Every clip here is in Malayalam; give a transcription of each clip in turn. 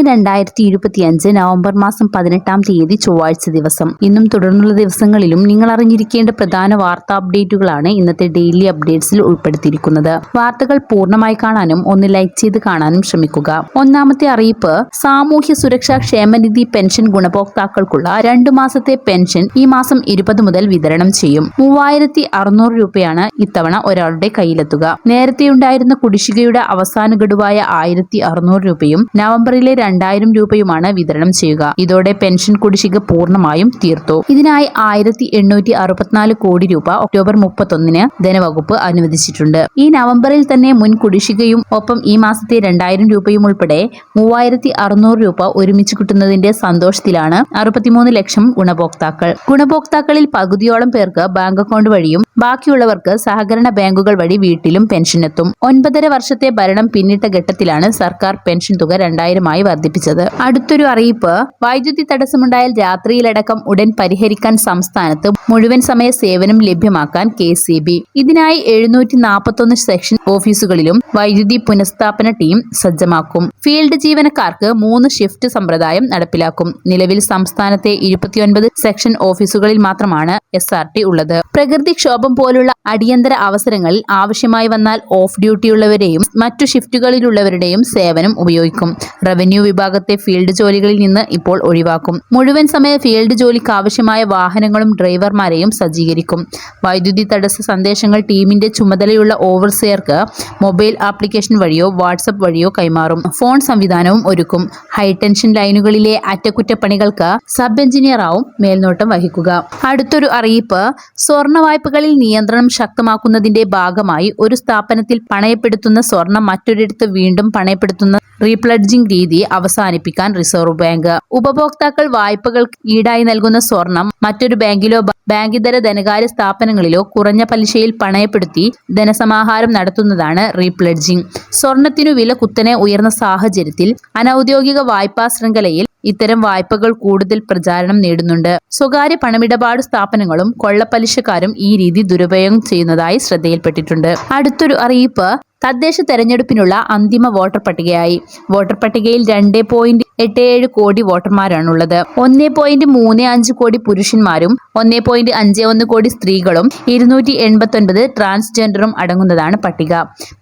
ഇന്ന് രണ്ടായിരത്തി ഇരുപത്തിയഞ്ച് നവംബർ മാസം പതിനെട്ടാം തീയതി ചൊവ്വാഴ്ച ദിവസം. ഇന്നും തുടർന്നുള്ള ദിവസങ്ങളിലും നിങ്ങൾ അറിഞ്ഞിരിക്കേണ്ട പ്രധാന വാർത്താ അപ്ഡേറ്റുകളാണ് ഇന്നത്തെ ഡെയിലി അപ്ഡേറ്റ്സിൽ ഉൾപ്പെടുത്തിയിരിക്കുന്നത്. വാർത്തകൾ പൂർണമായി കാണാനും ഒന്ന് ലൈക്ക് ചെയ്ത് കാണാനും ശ്രമിക്കുക. ഒന്നാമത്തെ അറിയിപ്പ് സാമൂഹ്യ സുരക്ഷാ ക്ഷേമനിധി പെൻഷൻ ഗുണഭോക്താക്കൾക്കുള്ള രണ്ടു മാസത്തെ പെൻഷൻ ഈ മാസം ഇരുപത് മുതൽ വിതരണം ചെയ്യും. മൂവായിരത്തി അറുന്നൂറ് രൂപയാണ് ഇത്തവണ ഒരാളുടെ കയ്യിലെത്തുക. നേരത്തെയുണ്ടായിരുന്ന കുടിശ്ശികയുടെ അവസാന ഗഡുവായ ആയിരത്തി അറുന്നൂറ് രൂപയും നവംബറിലെ രണ്ടായിരം രൂപയുമാണ് വിതരണം ചെയ്യുക. ഇതോടെ പെൻഷൻ കുടിശ്ശിക പൂർണമായും തീർത്തു. ഇതിനായി ആയിരത്തി എണ്ണൂറ്റി അറുപത്തിനാല് കോടി രൂപ ഒക്ടോബർ മുപ്പത്തൊന്നിന് ധനവകുപ്പ് അനുവദിച്ചിട്ടുണ്ട്. ഈ നവംബറിൽ തന്നെ മുൻ കുടിശ്ശികയും ഒപ്പം ഈ മാസത്തെ രണ്ടായിരം രൂപയും ഉൾപ്പെടെ മൂവായിരത്തി അറുന്നൂറ് രൂപ ഒരുമിച്ച് കിട്ടുന്നതിന്റെ സന്തോഷത്തിലാണ് അറുപത്തിമൂന്ന് ലക്ഷം ഗുണഭോക്താക്കൾ. ഗുണഭോക്താക്കളിൽ പകുതിയോളം പേർക്ക് ബാങ്ക് അക്കൗണ്ട് വഴിയും ബാക്കിയുള്ളവർക്ക് സഹകരണ ബാങ്കുകൾ വഴി വീട്ടിലും പെൻഷനെത്തും. ഒൻപതര വർഷത്തെ ഭരണം പിന്നിട്ട ഘട്ടത്തിലാണ് സർക്കാർ പെൻഷൻ തുക രണ്ടായിരമായി വർദ്ധിപ്പിച്ചത്. അടുത്തൊരു അറിയിപ്പ് വൈദ്യുതി തടസ്സമുണ്ടായാൽ രാത്രിയിലടക്കം ഉടൻ പരിഹരിക്കാൻ സംസ്ഥാനത്ത് മുഴുവൻ സമയ സേവനം ലഭ്യമാക്കാൻ കെ സി ബി. ഇതിനായി എഴുന്നൂറ്റി നാൽപ്പത്തൊന്ന് സെക്ഷൻ ഓഫീസുകളിലും വൈദ്യുതി പുനഃസ്ഥാപന ടീം സജ്ജമാക്കും. ഫീൽഡ് ജീവനക്കാർക്ക് മൂന്ന് ഷിഫ്റ്റ് സമ്പ്രദായം നടപ്പിലാക്കും. നിലവിൽ സംസ്ഥാനത്തെ ഇരുപത്തിയൊൻപത് സെക്ഷൻ ഓഫീസുകളിൽ മാത്രമാണ് എസ് ആർ ടി ഉള്ളത്. പ്രകൃതിക്ഷോഭം പോലുള്ള അടിയന്തര അവസരങ്ങളിൽ ആവശ്യമായി വന്നാൽ ഓഫ് ഡ്യൂട്ടിയുള്ളവരെയും മറ്റു ഷിഫ്റ്റുകളിലുള്ളവരുടെയും സേവനം ഉപയോഗിക്കും. റവന്യൂ വിഭാഗത്തെ ഫീൽഡ് ജോലികളിൽ നിന്ന് ഇപ്പോൾ ഒഴിവാക്കും. മുഴുവൻ സമയ ഫീൽഡ് ജോലിക്ക് ആവശ്യമായ വാഹനങ്ങളും ഡ്രൈവർമാരെയും സജ്ജീകരിക്കും. വൈദ്യുതി തടസ്സ സന്ദേശങ്ങൾ ടീമിന്റെ ചുമതലയുള്ള ഓവർസിയർക്ക് മൊബൈൽ ആപ്ലിക്കേഷൻ വഴിയോ വാട്സപ്പ് വഴിയോ കൈമാറും. ഫോൺ സംവിധാനവും ഒരുക്കും. ഹൈടെൻഷൻ ലൈനുകളിലെ അറ്റകുറ്റപ്പണികൾക്ക് സബ് എഞ്ചിനീയറാവും മേൽനോട്ടം വഹിക്കുക. അടുത്തൊരു അറിയിപ്പ്. സ്വർണ വായ്പകളിൽ നിയന്ത്രണം ശക്തമാക്കുന്നതിന്റെ ഭാഗമായി ഒരു സ്ഥാപനത്തിൽ പണയപ്പെടുത്തുന്ന സ്വർണം മറ്റൊരിടത്ത് വീണ്ടും പണയപ്പെടുത്തുന്ന റീപ്ലഡ്ജിംഗ് രീതി അവസാനിപ്പിക്കാൻ റിസർവ് ബാങ്ക്. ഉപഭോക്താക്കൾ വായ്പകൾക്ക് ഈടായി നൽകുന്ന സ്വർണം മറ്റൊരു ബാങ്കിലോ ബാങ്കിതര ധനകാര്യ സ്ഥാപനങ്ങളിലോ കുറഞ്ഞ പലിശയിൽ പണയപ്പെടുത്തി ധനസമാഹാരം നടത്തുന്നതാണ് റീപ്ലഡ്ജിംഗ്. സ്വർണത്തിനു വില കുത്തനെ ഉയർന്ന സാഹചര്യത്തിൽ അനൌദ്യോഗിക വായ്പാ ശൃംഖലയിൽ ഇത്തരം വായ്പകൾ കൂടുതൽ പ്രചാരണം നേടുന്നുണ്ട്. സ്വകാര്യ പണമിടപാട് സ്ഥാപനങ്ങളും കൊള്ളപ്പലിശക്കാരും ഈ രീതി ദുരുപയോഗം ചെയ്യുന്നതായി ശ്രദ്ധയിൽപ്പെട്ടിട്ടുണ്ട്. അടുത്തൊരു അറിയിപ്പ് തദ്ദേശ തെരഞ്ഞെടുപ്പിനുള്ള അന്തിമ വോട്ടർ പട്ടികയായി. വോട്ടർ പട്ടികയിൽ രണ്ട് പോയിന്റ് എട്ട് ഏഴ് കോടി വോട്ടർമാരാണുള്ളത്. ഒന്നേ പോയിന്റ് മൂന്ന് അഞ്ച് കോടി പുരുഷന്മാരും ഒന്നേ പോയിന്റ് അഞ്ച് ഒന്ന് കോടി സ്ത്രീകളും ഇരുന്നൂറ്റി എൺപത്തി ഒൻപത് ട്രാൻസ്ജെൻഡറും അടങ്ങുന്നതാണ് പട്ടിക.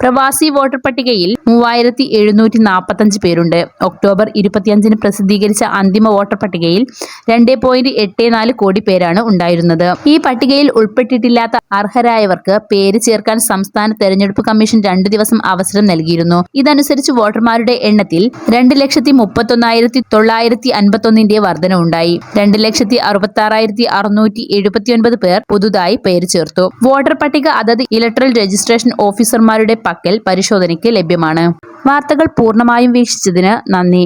പ്രവാസി വോട്ടർ പട്ടികയിൽ മൂവായിരത്തി എഴുന്നൂറ്റി നാൽപ്പത്തഞ്ച് പേരുണ്ട്. ഒക്ടോബർ ഇരുപത്തിയഞ്ചിന് പ്രസിദ്ധീകരിച്ച അന്തിമ വോട്ടർ പട്ടികയിൽ രണ്ട് പോയിന്റ് എട്ട് നാല് കോടി പേരാണ് ഉണ്ടായിരുന്നത്. ഈ പട്ടികയിൽ ഉൾപ്പെട്ടിട്ടില്ലാത്ത അർഹരായവർക്ക് പേര് ചേർക്കാൻ സംസ്ഥാന തെരഞ്ഞെടുപ്പ് കമ്മീഷൻ രണ്ടു ദിവസം അവസരം നൽകിയിരുന്നു. ഇതനുസരിച്ച് വോട്ടർമാരുടെ എണ്ണത്തിൽ രണ്ട് ലക്ഷത്തി മുപ്പത്തൊന്നായിരത്തി തൊള്ളായിരത്തി അൻപത്തൊന്നിന്റെ വർധനവുണ്ടായി. രണ്ട് ലക്ഷത്തി അറുപത്തി ആറായിരത്തി അറുന്നൂറ്റി എഴുപത്തിയൊൻപത് പേർ പുതുതായി പേര് ചേർത്തു. വോട്ടർ പട്ടിക അതത് ഇലക്ട്രൽ രജിസ്ട്രേഷൻ ഓഫീസർമാരുടെ പക്കൽ പരിശോധനയ്ക്ക് ലഭ്യമാണ്. വാർത്തകൾ പൂർണമായും വീക്ഷിച്ചതിന് നന്ദി.